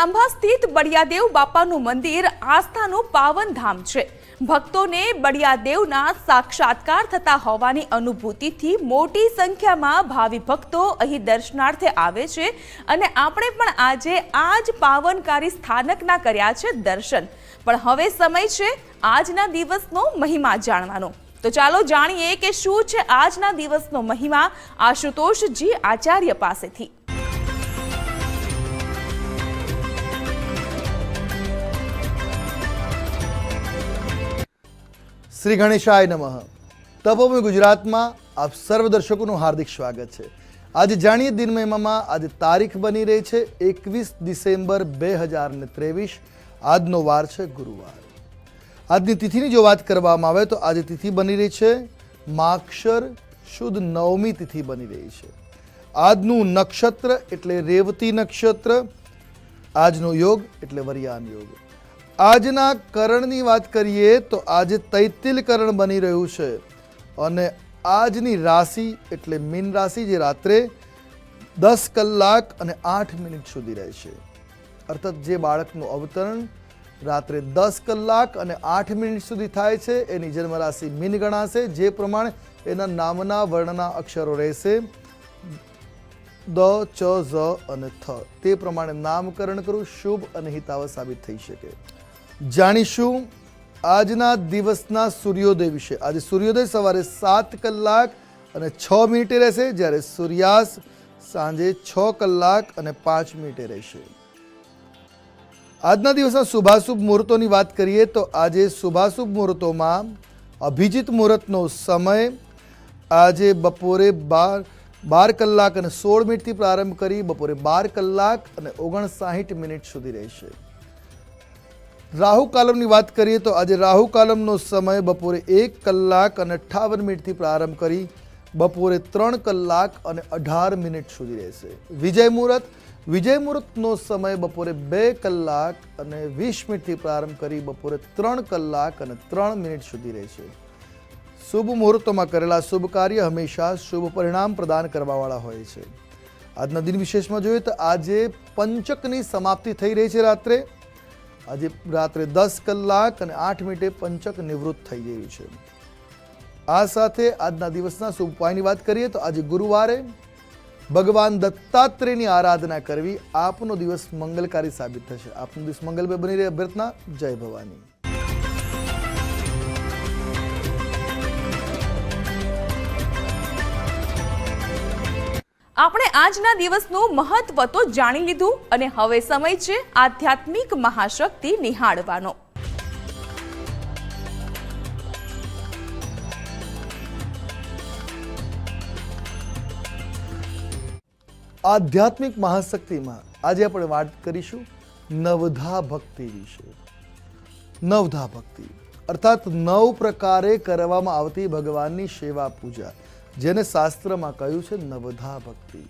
ખાંભા સ્થિત બળિયાદેવ બાપાનું મંદિર આસ્થાનું પાવન ધામ છે. ભક્તોને બળિયાદેવના સાક્ષાત્કાર થતા હોવાની અનુભૂતિથી મોટી સંખ્યામાં ભાવિ ભક્તો અહીં દર્શનાર્થે આવે છે અને આપણે પણ આજે આ જ પાવનકારી સ્થાનકના કર્યા છે દર્શન. પણ હવે સમય છે આજના દિવસનો મહિમા જાણવાનો. તો ચાલો જાણીએ કે શું છે આજના દિવસનો મહિમા આશુતોષજી આચાર્ય પાસેથી. શ્રી ગણેશાય નમઃ. તપોભૂમિ ગુજરાતમાં આપ સર્વ દર્શકોનું હાર્દિક સ્વાગત છે. આજે જાણીએ દિન મહિમામાં આજે તારીખ બની રહી છે એકવીસ ડિસેમ્બર બે હજાર ને ત્રેવીસ. આજનો વાર છે ગુરુવાર. આજની તિથિની જો વાત કરવામાં આવે તો આજે તિથિ બની રહી છે માક્ષર શુદ્ધ નવમી તિથિ બની રહી છે. આજનું નક્ષત્ર એટલે રેવતી નક્ષત્ર. આજનો યોગ એટલે વરિયાન યોગ. આજના કરણની વાત કરીએ તો આજે તૈતિલ કરણ બની રહ્યું છે. અને આજની રાશિ એટલે મીન રાશિ જે રાત્રે દસ કલાક અને આઠ મિનિટ સુધી રહેશે અર્થાત જે બાળકનું અવતરણ રાત્રે દસ કલાક અને આઠ મિનિટ સુધી થાય છે, એની જન્મ રાશિ મીન ગણાશે, જે પ્રમાણે એના નામના વર્ણના અક્ષરો રહેશે. દ, ચ, ઝ અને થ. તે પ્રમાણે નામકરણ કરવું શુભ અને હિતાવ સાબિત થઈ શકે. જાણીશું આજના દિવસના સૂર્યોદય વિશે. આજે સૂર્યોદય સવારે સાત કલાક અને છ મિનિટે રહેશે, જ્યારે સૂર્યાસ્ત સાંજે છ કલાક અને પાંચ મિનિટે રહેશે. આજના દિવસના શુભાશુભ મુહૂર્તોની વાત કરીએ તો આજે શુભાશુભ મુહૂર્તોમાં અભિજીત મુહૂર્તનો સમય આજે બપોરે બાર બાર કલાક અને સોળ મિનિટથી પ્રારંભ કરી બપોરે બાર કલાક અને ઓગણસાઠ મિનિટ સુધી રહેશે. રાહુ કાલમની વાત કરીએ તો આજે રાહુ કાલમનો સમય બપોરે એક કલાક અને અઠ્ઠાવન મિનિટથી પ્રારંભ કરી બપોરે ત્રણ કલાક અને અઢાર મિનિટ સુધી રહેશે. વિજય મુહૂર્ત, વિજય મુહૂર્તનો સમય બપોરે બે કલાક અને વીસ મિનિટથી પ્રારંભ કરી બપોરે ત્રણ કલાક અને ત્રણ મિનિટ સુધી રહેશે. શુભ મુહૂર્તોમાં કરેલા શુભ કાર્ય હંમેશા શુભ પરિણામ પ્રદાન કરવાવાળા હોય છે. આજના દિન વિશેષમાં જોઈએ તો આજે પંચકની સમાપ્તિ થઈ રહી છે રાત્રે. આજે રાત્રે દસ કલાક અને આઠ મિનિટે પંચક નિવૃત્ત થઈ ગયું છે. આ સાથે આજના દિવસના શુભ ઉપાયની વાત કરીએ તો આજે ગુરુવારે ભગવાન દત્તાત્રેયની આરાધના કરવી આપનો દિવસ મંગલકારી સાબિત થશે. આપનો દિવસ મંગલમય બની રહે. અભ્યર્થના, જય ભવાની. આપણે આજના દિવસનું મહત્વ તો જાણી લીધું અને હવે સમય છે આધ્યાત્મિક મહાશક્તિ નિહાળવાનો. આધ્યાત્મિક મહાશક્તિમાં આજે આપણે વાત કરીશું નવધા ભક્તિ વિશે. નવધા ભક્તિ, અર્થાત નવ પ્રકારે કરવામાં આવતી ભગવાનની સેવા પૂજા. જેને શાસ્ત્રમાં કહ્યું છે નવધા ભક્તિ.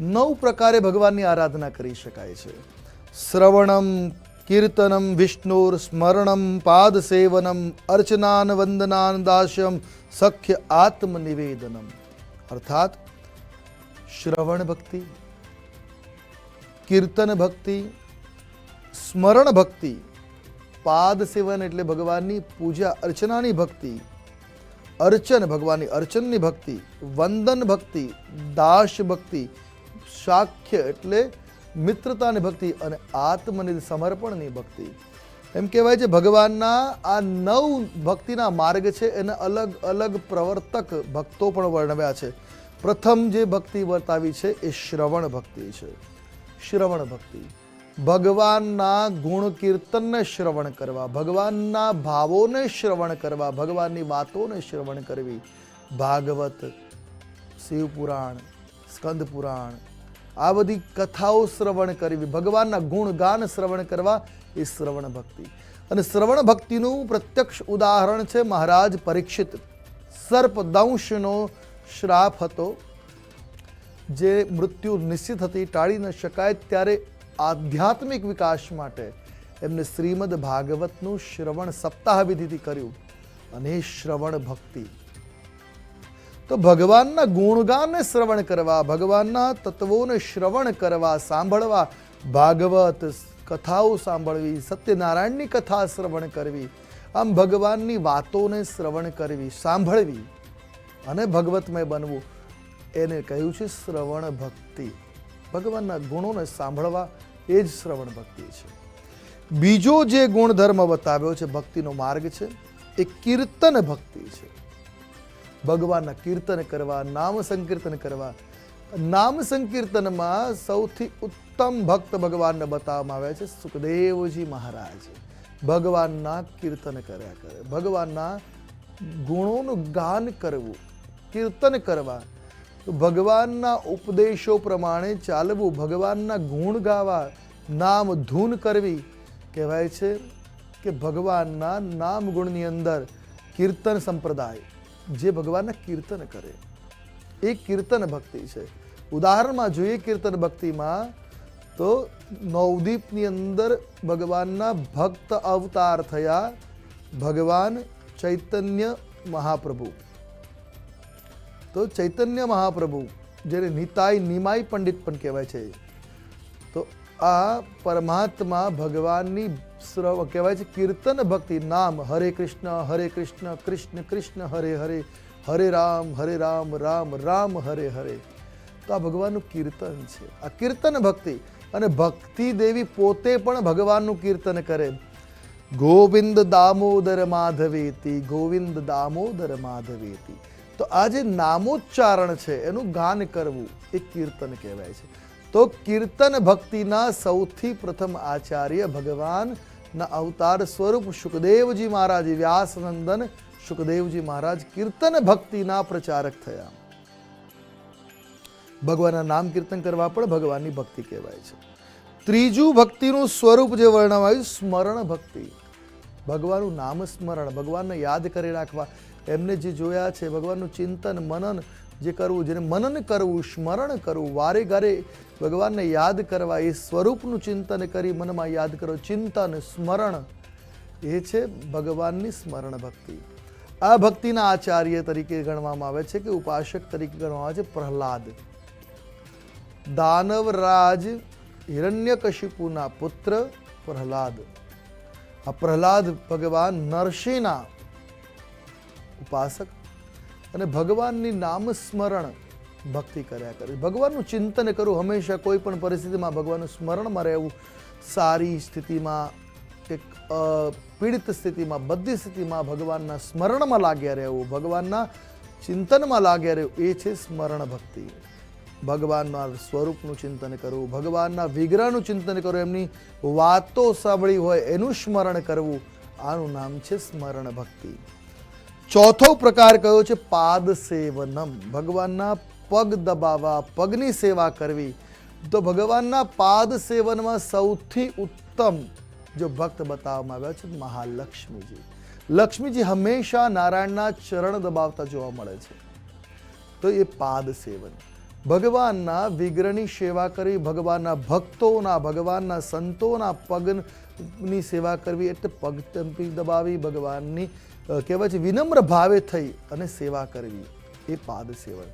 નવ પ્રકારે ભગવાનની આરાધના કરી શકાય છે. શ્રવણમ, કીર્તનમ, વિષ્ણુર, સ્મરણમ પાદ સેવનમ અર્ચનાન, વંદનાન, દાસ્યમ, સખ્ય આત્મનિવેદનમ. અર્થાત, શ્રવણ ભક્તિ, કીર્તન ભક્તિ, સ્મરણ ભક્તિ પાદ સેવન એટલે ભગવાનની પૂજા અર્ચનાની ભક્તિ અર્ચન, ભગવાનની અર્ચનની ભક્તિ, વંદન ભક્તિ, દાસ ભક્તિ શાખ્ય એટલે મિત્રતાની ભક્તિ અને આત્મનિધ સમર્પણની ભક્તિ. એમ કહેવાય છે ભગવાનના આ નવ ભક્તિના માર્ગ છે, એને અલગ અલગ પ્રવર્તક ભક્તો પણ વર્ણવ્યા છે. પ્રથમ જે ભક્તિ વર્તાવી છે, એ શ્રવણ ભક્તિ છે. શ્રવણ ભક્તિ. ભગવાનના ગુણ કીર્તનને શ્રવણ કરવા, ભગવાનના ભાવોને શ્રવણ કરવા, ભગવાનની વાતોને શ્રવણ કરવી. ભાગવત, શિવપુરાણ સ્કંદ પુરાણ આ બધી કથાઓ શ્રવણ કરવી, ભગવાનના ગુણગાન શ્રવણ કરવા એ શ્રવણ ભક્તિ. અને શ્રવણ ભક્તિનું પ્રત્યક્ષ ઉદાહરણ છે મહારાજ પરીક્ષિત સર્પદંશનો શ્રાપ હતો. જે મૃત્યુ નિશ્ચિત હતી, ટાળી ન શકાય, ત્યારે આધ્યાત્મિક વિકાસ માટે એમને શ્રીમદ ભાગવતનું શ્રવણ સપ્તાહ વિધિથી કર્યું અને શ્રવણ ભક્તિ. તો ભગવાનના ગુણગાનને શ્રવણ કરવા, ભગવાનના તત્વોને શ્રવણ કરવા, સાંભળવા, ભાગવત કથાઓ સાંભળવી, સત્યનારાયણની કથા શ્રવણ કરવી, આમ ભગવાનની વાતોને શ્રવણ કરવી, સાંભળવી અને ભગવતમય બનવું. એને કહ્યું છે શ્રવણ ભક્તિ. ભગવાનના ગુણોને સાંભળવા એ જ શ્રવણ ભક્તિ છે. બીજો જે ગુણધર્મ બતાવ્યો છે, ભક્તિનો માર્ગ છે, એ કીર્તન ભક્તિ છે. ભગવાનના કીર્તન કરવા, નામ સંકીર્તન કરવા, નામ સંકીર્તનમાં સૌથી ઉત્તમ ભક્ત ભગવાનને બતાવવામાં આવ્યા છે, સુખદેવજી મહારાજ. ભગવાનના કીર્તન કર્યા કરે, ભગવાનના ગુણોનું ગાન કરવું, કીર્તન કરવા ભગવાનના ઉપદેશો પ્રમાણે ચાલવું, ભગવાનના ગુણ ગાવા, નામ ધૂન કરવી કહેવાય છે કે ભગવાનના નામ ગુણની અંદર કીર્તન સંપ્રદાય, જે ભગવાનના કીર્તન કરે. એ કીર્તન ભક્તિ છે. ઉદાહરણમાં જોઈએ કીર્તન ભક્તિમાં તો નવદીપની અંદર ભગવાનના ભક્ત અવતાર થયા ભગવાન ચૈતન્ય મહાપ્રભુ. તો ચૈતન્ય મહાપ્રભુ, જેને નિતાઈ નિમાઈ પંડિત પણ કહેવાય છે, તો આ પરમાત્મા ભગવાનની શ્રવ, કહેવાય છે કીર્તન ભક્તિ, નામ હરે કૃષ્ણ હરે કૃષ્ણ કૃષ્ણ કૃષ્ણ, હરે હરે હરે રામ હરે રામ રામ રામ, હરે હરે. તો આ ભગવાનનું કીર્તન છે. આ કીર્તન ભક્તિ અને ભક્તિ દેવી પોતે પણ ભગવાનનું કીર્તન કરે. ગોવિંદ દામોદર માધવેતી, ગોવિંદ દામોદર માધવેતી. તો આ જે નામોચ્ચારણ છે, એનું ગાન કરવું એ કીર્તન કહેવાય છે. તો કીર્તન ભક્તિના સૌથી પ્રથમ આચાર્ય ભગવાનના અવતાર સ્વરૂપ સુખદેવજી મહારાજ વ્યાસનંદન સુખદેવજી મહારાજ કીર્તન ભક્તિના પ્રચારક થયા. ભગવાનના નામ કીર્તન કરવા પણ ભગવાનની ભક્તિ કહેવાય છે. ત્રીજું ભક્તિનું સ્વરૂપ જે વર્ણવાયું સ્મરણ ભક્તિ. ભગવાનનું નામ સ્મરણ, ભગવાનને યાદ કરી રાખવા. એમને જે જોયા છે, ભગવાનનું ચિંતન, મનન જે કરવું, જેને મનન કરવું, સ્મરણ કરવું, વારે ઘરે ભગવાનને યાદ કરવા, એ સ્વરૂપનું ચિંતન કરી મનમાં યાદ કરો. ચિંતન, સ્મરણ, એ છે ભગવાનની સ્મરણ ભક્તિ. આ ભક્તિના આચાર્ય તરીકે ગણવામાં આવે છે કે ઉપાસક તરીકે ગણવામાં આવે છે પ્રહલાદ. દાનવરાજ હિરણ્યકશિપુના પુત્ર પ્રહલાદ. આ પ્રહલાદ ભગવાન નરસિંહના ઉપાસક અને ભગવાનની નામ સ્મરણ ભક્તિ કર્યા કરે. ભગવાનનું ચિંતન કરવું હંમેશા કોઈ પણ પરિસ્થિતિમાં ભગવાનનું સ્મરણમાં રહેવું સારી સ્થિતિમાં કે પીડિત સ્થિતિમાં બધી સ્થિતિમાં ભગવાનના સ્મરણમાં લાગ્યા રહેવું, ભગવાનના ચિંતનમાં લાગ્યા રહેવું, એ છે સ્મરણ ભક્તિ. ભગવાનના સ્વરૂપનું ચિંતન કરવું, ભગવાનના વિગ્રહનું ચિંતન કરવું, એમની વાતો સાંભળી હોય એનું સ્મરણ કરવું, આનું નામ છે સ્મરણ ભક્તિ. ચોથો પ્રકાર કયો છે? પાદ સેવનમ. ભગવાનના પગ દબાવવા, પગની સેવા કરવી. તો ભગવાનના પાદ સેવનમાં સૌથી ઉત્તમ જો ભક્ત બતાવવામાં આવ્યા છે મહાલક્ષ્મીજી. લક્ષ્મીજી હંમેશા નારાયણના ચરણ દબાવતા જોવા મળે છે. તો એ પાદ સેવન. ભગવાનના વિગ્રહની સેવા કરવી, ભગવાનના ભક્તોના, ભગવાનના સંતોના પગની સેવા કરવી એટલે પગ દબાવી, ભગવાનની કહેવાય છે, વિનમ્ર ભાવે થઈ અને સેવા કરવી એ પાદ સેવન.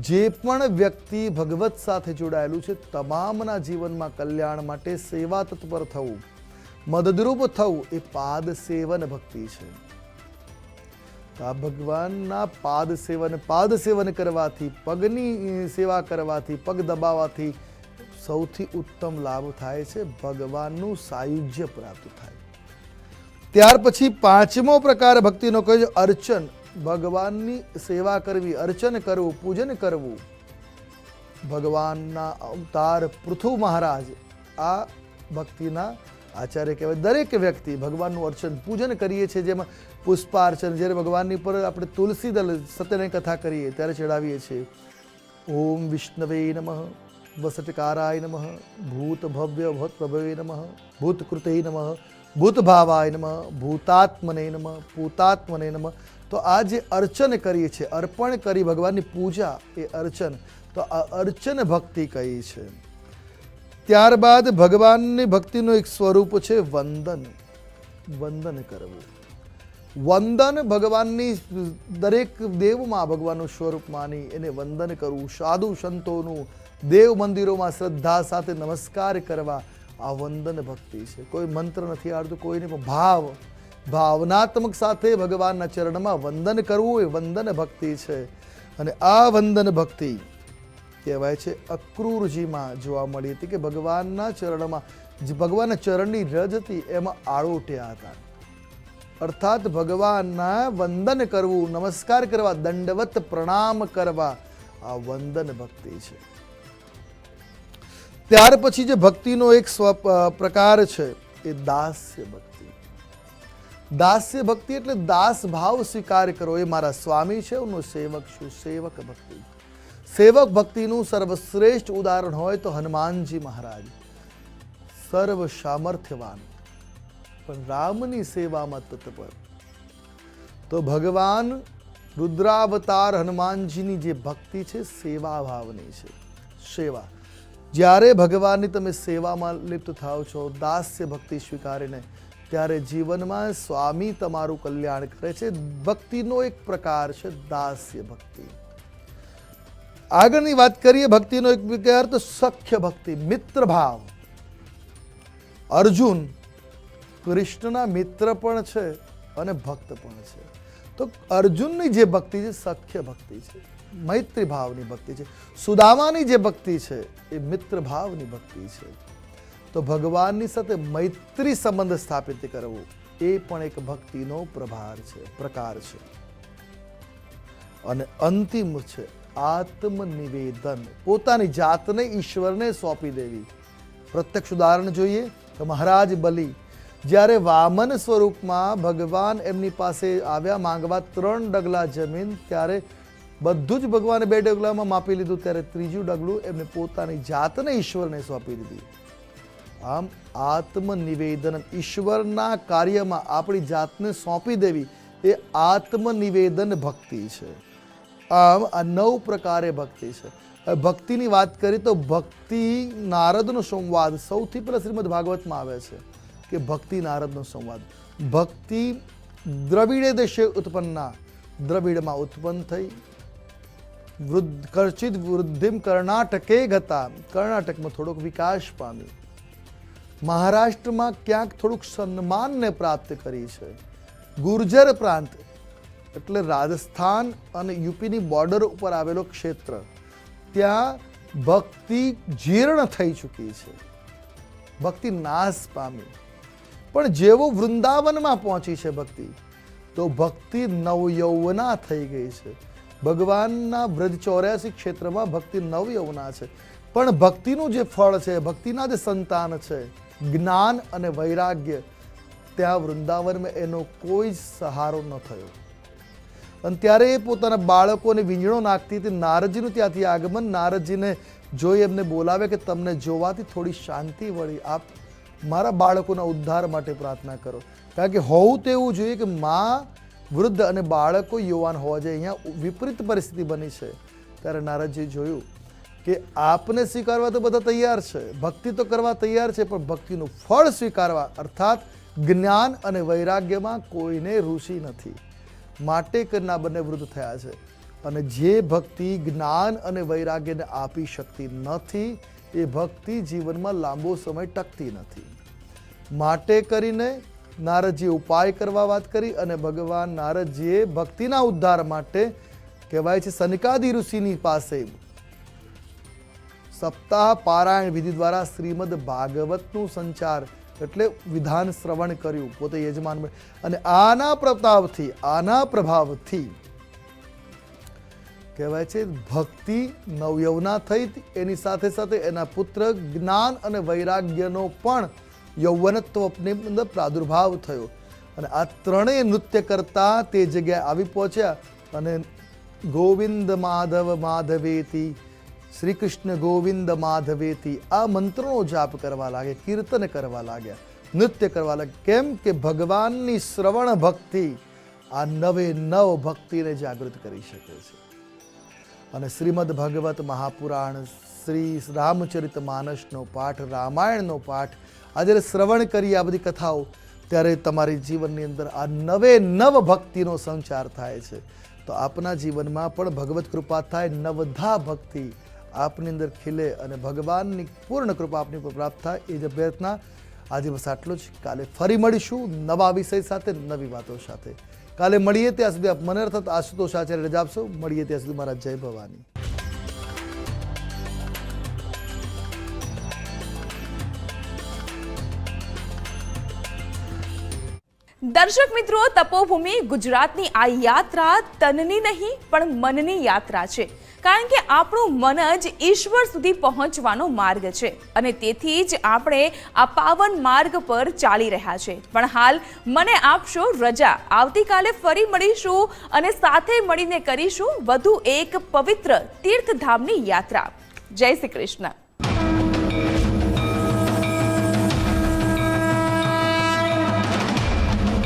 જે પણ વ્યક્તિ ભગવત સાથે જોડાયેલું છે, તમામના જીવનમાં કલ્યાણ માટે સેવા તત્પર થવું, મદદરૂપ થવું એ પાદ સેવન ભક્તિ છે. આ ભગવાનના પાદ સેવન પાદ સેવન કરવાથી, પગની સેવા કરવાથી, પગ દબાવવાથી સૌથી ઉત્તમ લાભ થાય છે, ભગવાનનું સાયુજ્ય પ્રાપ્ત થાય. ત્યાર પછી પાંચમો પ્રકાર ભક્તિનો કહે છે, અર્ચન. ભગવાનની સેવા કરવી, અર્ચન કરવું, પૂજન કરવું. ભગવાનના અવતાર પૃથુ મહારાજ. આ ભક્તિના આચાર્ય કહેવાય. દરેક વ્યક્તિ ભગવાનનું અર્ચન, પૂજન કરીએ છીએ. જેમાં પુષ્પાર્ચન, જ્યારે ભગવાનની પર આપણે તુલસી દલ, સત્યની કથા કરીએ, ત્યારે ચડાવીએ છીએ. ઓમ વિષ્ણવે નમઃ. વસટકારાય નમઃ. ભૂત ભવ્ય ભૂત પ્રભવે નમઃ. ભૂતકૃતે નમઃ. ભૂતભાવાય નમ, ભૂતાત્મને નમ, પૂતાત્મને નમ. તો આ જે અર્ચન કરીએ છીએ, અર્પણ કરી ભગવાનની પૂજા એ અર્ચન. તો આ અર્ચન ભક્તિ કહી છે? ત્યારબાદ ભગવાનની ભક્તિનું એક સ્વરૂપ છે વંદન. વંદન કરવું. વંદન ભગવાનની દરેક દેવમાં ભગવાનનું સ્વરૂપ માની એને વંદન કરવું. સાધુ સંતોનું દેવ મંદિરોમાં શ્રદ્ધા સાથે નમસ્કાર કરવા. આ વંદન ભક્તિ છે. કોઈ મંત્ર નથી આવડતું કોઈને પણ ભાવ, ભાવનાત્મક સાથે ભગવાનના ચરણમાં વંદન કરવું એ વંદન ભક્તિ છે. અને આ વંદન ભક્તિ કહેવાય છે અક્રૂરજીમાં જોવા મળી હતી કે ભગવાનના ચરણમાં, જે ભગવાનના ચરણની રજ હતી એમાં આળોટ્યા હતા. અર્થાત ભગવાનના વંદન કરવું, નમસ્કાર કરવા, દંડવત પ્રણામ કરવા આ વંદન ભક્તિ છે. ત્યાર પછી જે ભક્તિનો એક પ્રકાર છે, એ દાસ્ય ભક્તિ. દાસ્ય ભક્તિ એટલે દાસ ભાવ સ્વીકાર કરો, એ મારા સ્વામી છે, એમનો સેવક છું, સેવક ભક્તિ. સેવક ભક્તિનું સર્વશ્રેષ્ઠ ઉદાહરણ હોય તો હનુમાનજી મહારાજ. સર્વ સામર્થ્યવાન. પણ રામની સેવામાં તત્પર. તો ભગવાન રુદ્રાવતાર હનુમાનજીની જે ભક્તિ છે સેવા ભાવની છે. સેવા. જ્યારે ભગવાનની તમે સેવામાં લિપ્ત થાવ છો, દાસ્ય ભક્તિ સ્વીકારીને, ત્યારે જીવનમાં સ્વામી તમારું કલ્યાણ કરે છે. ભક્તિનો એક પ્રકાર છે દાસ્ય ભક્તિ. આગળની વાત કરીએ ભક્તિનો એક પ્રકાર તો સખ્ય ભક્તિ, મિત્ર ભાવ. અર્જુન કૃષ્ણના મિત્ર પણ છે અને ભક્ત પણ છે. તો અર્જુનની જે ભક્તિ છે, સખ્ય ભક્તિ છે. મૈત્રી ભાવની ભક્તિ છે. સુદામાની જે ભક્તિ છે, એ મિત્ર ભાવની ભક્તિ છે. તો ભગવાનની સાથે મૈત્રી સંબંધ સ્થાપિત કરવો, એ પણ એક ભક્તિનો પ્રભાર છે, પ્રકાર છે. અને અંતિમ છે, આત્મનિવેદન. પોતાની જાતને ઈશ્વરને સોંપી દેવી. પ્રત્યક્ષ ઉદાહરણ જોઈએ તો મહારાજ બલિ. જ્યારે વામન સ્વરૂપમાં ભગવાન એમની પાસે આવ્યા માંગવા ત્રણ ડગલા જમીન, ત્યારે બધું જ ભગવાને બે ડગલામાં માપી લીધું, ત્યારે ત્રીજું ડગલું એમને પોતાની જાતને ઈશ્વરને સોંપી દીધી. આમ આત્મનિવેદન ઈશ્વરના કાર્યમાં આપણી જાતને સોંપી દેવી એ આત્મનિવેદન ભક્તિ છે. આમ આ નવ પ્રકારે ભક્તિ છે. ભક્તિની વાત કરીએ તો ભક્તિ નારદનો સંવાદ સૌથી પહેલાં શ્રીમદ ભાગવતમાં આવે છે કે ભક્તિ નારદનો સંવાદ. ભક્તિ દ્રવિડે દેશે ઉત્પન્ના. દ્રવિડમાં ઉત્પન્ન થઈ વૃદ્ધ, કર્ચિત વૃદ્ધિમ કર્ણાટકે ગતા. કર્ણાટકમાં થોડોક વિકાસ પામ્યો. મહારાષ્ટ્રમાં ક્યાંક થોડુંક સન્માનને પ્રાપ્ત કરી છે. ગુર્જર પ્રાંત, એટલે રાજસ્થાન અને યુપીની બોર્ડર ઉપર આવેલો ક્ષેત્ર. ત્યાં ભક્તિ જીર્ણ થઈ ચૂકી છે. ભક્તિ નાશ પામી. પણ જેવો વૃંદાવનમાં પહોંચી છે ભક્તિ, તો ભક્તિ નવયૌવના થઈ ગઈ છે. ભગવાનના વ્રજ ચોર્યાસી ક્ષેત્રમાં ભક્તિ નવ નવયૌવના છે. પણ ભક્તિનું જે ફળ છે, ભક્તિના જે સંતાન છે, જ્ઞાન અને વૈરાગ્ય, ત્યાં વૃંદાવનમાં એનો કોઈ જ સહારો ન થયો. અને ત્યારે એ પોતાના બાળકોને વીંજણો નાખતી હતી, નારદજીનું ત્યાંથી આગમન, નારદજીને જોઈ એમને બોલાવે કે તમને જોવાથી થોડી શાંતિ વળી, આપ મારા બાળકોના ઉદ્ધાર માટે પ્રાર્થના કરો. કારણ કે હોવું તેવું જોઈએ કે માં વૃદ્ધ અને બાળકો યુવાન હોવા જોઈએ. અહીંયા વિપરીત પરિસ્થિતિ બની છે. ત્યારે નારદજી જોયું કે આપને સ્વીકારવા તો બધા તૈયાર છે. ભક્તિ તો કરવા તૈયાર છે, પણ ભક્તિનું ફળ સ્વીકારવા, અર્થાત જ્ઞાન અને વૈરાગ્યમાં કોઈને ઋષિ નથી. માટે કરના બંને વૃદ્ધ થયા છે. અને જે ભક્તિ જ્ઞાન અને વૈરાગ્યને આપી શકતી નથી, એ ભક્તિ જીવનમાં લાંબો સમય ટકતી નથી. માટે કરીને નારદજીએ ઉપાય કરવા વાત કરી અને ભગવાન નારદજીએ ભક્તિના ઉદ્ધાર માટે કહેવાય છે સનકાદી ઋષિની પાસે સપ્તાહ પારાયણ વિધિ દ્વારા શ્રીમદ ભાગવતનું સંચાર એટલે વિધાન શ્રવણ કર્યું પોતે યજમાન. અને આના પ્રતાપથી, આના પ્રભાવથી કહેવાય છે ભક્તિ નવયવના થઈ એની સાથે સાથે એના પુત્ર જ્ઞાન અને વૈરાગ્યનો પણ યૌવનત્વની અંદર પ્રાદુર્ભાવ થયો. અને આ ત્રણેય નૃત્ય કરતા તે જગ્યાએ આવી પહોંચ્યા અને ગોવિંદ માધવ માધવેતી શ્રી કૃષ્ણ ગોવિંદ માધવેતી આ મંત્રનો જાપ કરવા લાગે કીર્તન કરવા લાગ્યા, નૃત્ય કરવા લાગ્યા. કેમ કે ભગવાનની શ્રવણ ભક્તિ આ નવે નવ ભક્તિને જાગૃત કરી શકે છે. અને શ્રીમદ ભગવત મહાપુરાણ શ્રી રામચરિત માનસનો પાઠ, રામાયણનો પાઠ આ જ્યારે શ્રવણ કરી આ બધી કથાઓ, ત્યારે તમારી જીવનની અંદર આ નવે નવ ભક્તિનો સંચાર થાય છે. તો આપના જીવનમાં પણ ભગવત કૃપા થાય, નવધા ભક્તિ આપની અંદર ખીલે અને ભગવાનની પૂર્ણ કૃપા આપની ઉપર પ્રાપ્ત થાય એ જ અભ્યર્થના આજે બસ આટલું જ. કાલે ફરી મળીશું નવા વિષય સાથે, નવી વાતો સાથે. કાલે મળીએ ત્યાં સુધી આપ મને અર્થાત આશુતોષ આચાર્ય રજા આપશો. મળીએ ત્યાં સુધી મારા જય ભવાની. દર્શક મિત્રો, તપોભૂમિ ગુજરાતની આ યાત્રા તનની નહીં, પણ મનની યાત્રા છે. કારણ કે આપણું મન જ ઈશ્વર સુધી પહોંચવાનો માર્ગ છે. અને તેથી જ આપણે આ પાવન માર્ગ પર ચાલી રહ્યા છે. પણ હાલ મને આપશો રજા. આવતીકાલે ફરી મળીશું અને સાથે મળીને કરીશું વધુ એક પવિત્ર તીર્થધામની યાત્રા. જય શ્રી કૃષ્ણ.